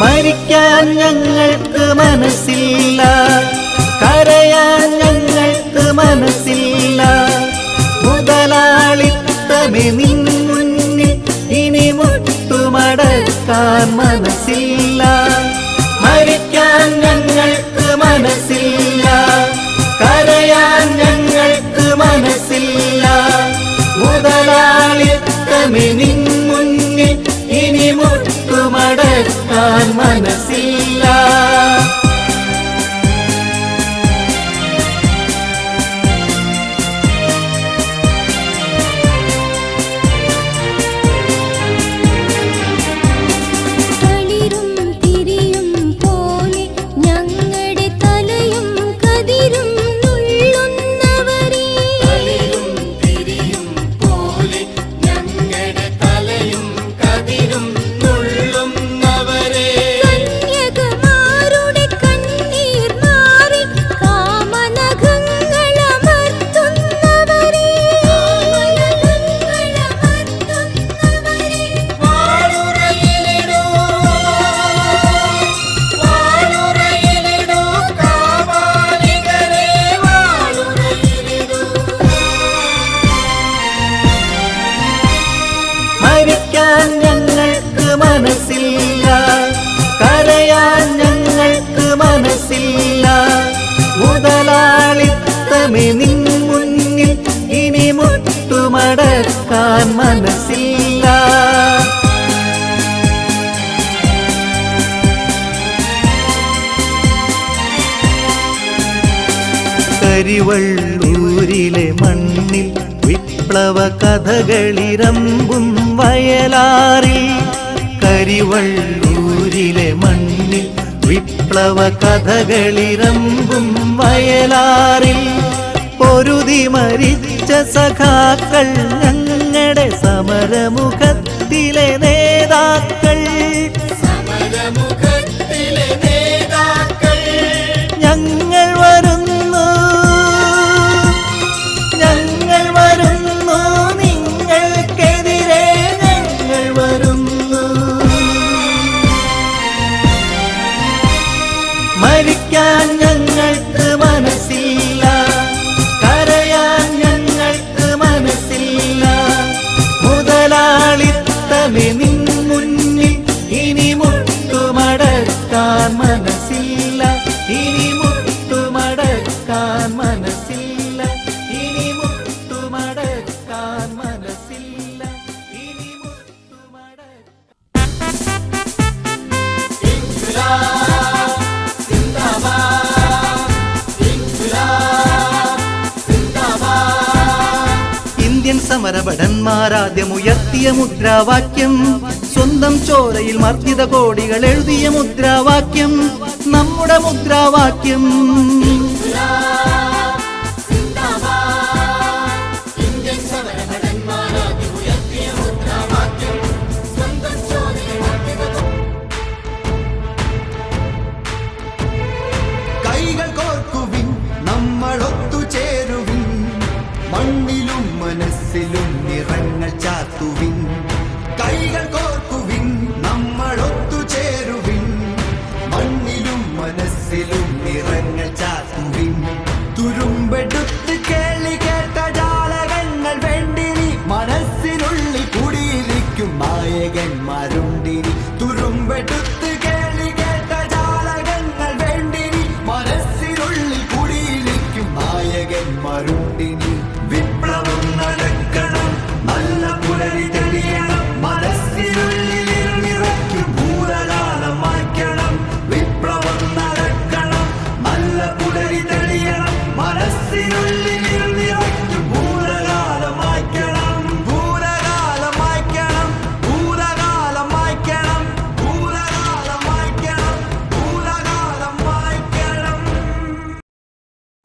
മരിക്കാൻ ഞങ്ങൾക്ക് മനസ്സില്ല. കരയാൻ ഞങ്ങൾക്ക് മനസ്സില്ല. മുതലാളിത്തമേ നിൻ മുന്നിൽ ഇനി മുട്ടുമടക്കാൻ മനസ്സില്ല. മരിക്കാൻ ഞങ്ങൾക്ക് മനസ്സില്ല. കരയാൻ ഞങ്ങൾക്ക് മനസ്സില്ല. മുതലാളിത്തമേ നിൻ മുന്നിൽ ഇനി മുട്ടുമടക്കാൻ മനസ്സില്ല. കരിവള്ളൂരിലെ മണ്ണിൽ വിപ്ലവ കഥകളിരമ്പും വയലാറിൽ. കരിവള്ളൂരിലെ മണ്ണിൽ വിപ്ലവ കഥകളിരമ്പും വയലാറിൽ. പൊരുതി മരിച്ച സഖാക്കൾ ഞങ്ങളുടെ സമരമുഖത്തിലെ നേതാക്കൾ. നിൻ മുന്നിൽ ഇനി മുട്ടുമടക്കാൻ മനസ്സില്ല ഇന്ത്യൻ സമരഭടന്മാരാദ്യമുയർത്തിയ മുദ്രാവാക്യം. സ്വന്തം ചോരയിൽ മർദ്ദിത കോടികൾ എഴുതിയ മുദ്രാവാക്യം. നമ്മുടെ മുദ്രാവാക്യം.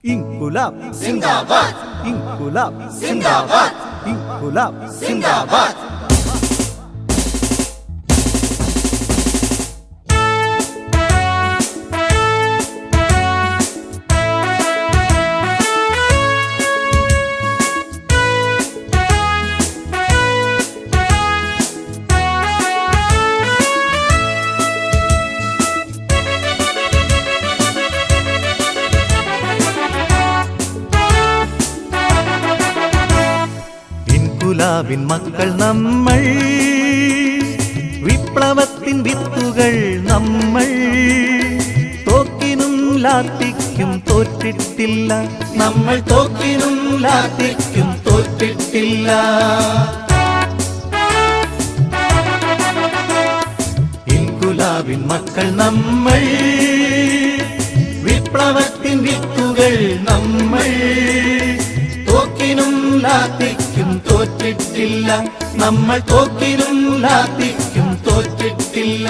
Inkulap Singabad. Inkulap Singabad. Inkulap Singabad. ഇൻകുലാബിൻ മക്കൾ നമ്മൾ. വിപ്ലവത്തിൻ വിത്തുകൾ നമ്മൾ. തോക്കിനും ലാത്തിക്കും തോറ്റിട്ടില്ല. നമ്മൾ തോക്കിനും ലാത്തിക്കും തോറ്റിട്ടില്ല. ഇൻകുലാവിൻ മക്കൾ നമ്മൾ. തോറ്റിട്ടില്ല. നമ്മൾ ലാത്തിക്കും തോറ്റിട്ടില്ല.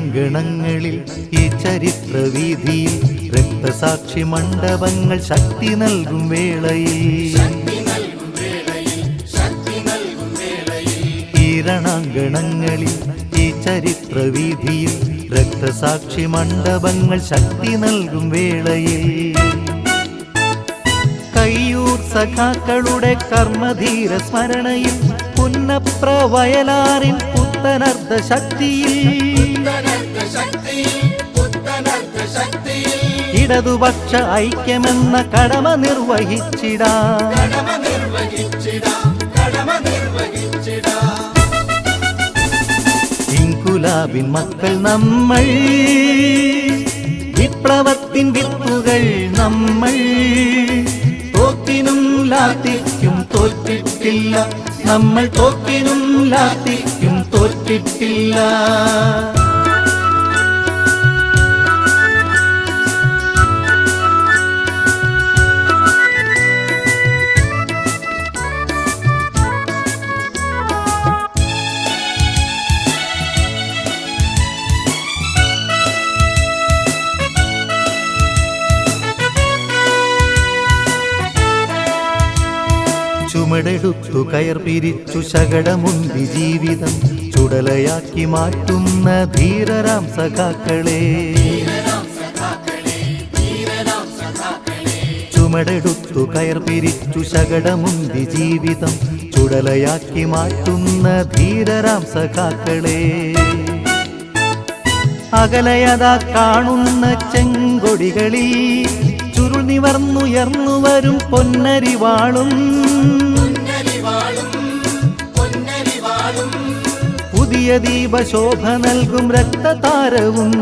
ഈരണാങ്കണങ്ങളിൽ ഈ ചരിത്രവീതിയിൽ രക്തസാക്ഷി മണ്ഡപങ്ങൾ ശക്തി നൽകും വേളയിൽ. ഈ ചരിത്ര വീതിയിൽ രക്തസാക്ഷി മണ്ഡപങ്ങൾ ശക്തി നൽകും വേളയിൽ. കയ്യൂർ സഖാക്കളുടെ കർമ്മധീര സ്മരണയിൽ പുന്നപ്ര വയലാറിൻ പുത്തനർദ്ധ ശക്തിയിൽ ഇടതുപക്ഷ ഐക്യമെന്ന കടമ നിർവഹിച്ചിട. ഇൻകുലാബിൻ മക്കൾ നമ്മൾ വിപ്ലവത്തിൻ വിത്തുകൾ നമ്മൾ. തോക്കിനും ലാത്തിക്കും തോറ്റിട്ടില്ല നമ്മൾ തോക്കിനും ലാത്തിക്കും തോറ്റിട്ടില്ല. ചുമടെടുത്തു കയർ പിരിച്ചു ശകടമുന്തി ജീവിതം ചുടലയാക്കി മാറ്റുന്ന ധീരരാം സഖാക്കളെ. ചുമടെടുത്തു കയർ പിരിച്ചു ശകടമുന്തി ജീവിതം ചുടലയാക്കി മാറ്റുന്ന ധീരരാം സഖാക്കളെ. അകലയതാ കാണുന്ന ചെങ്കൊടികളിൽ ചുരുൾ നിവർന്നുയർന്നു വരും പൊന്നരിവാളും. പുതിയ ദീപശോഭ നൽകും രക്തതാരവും.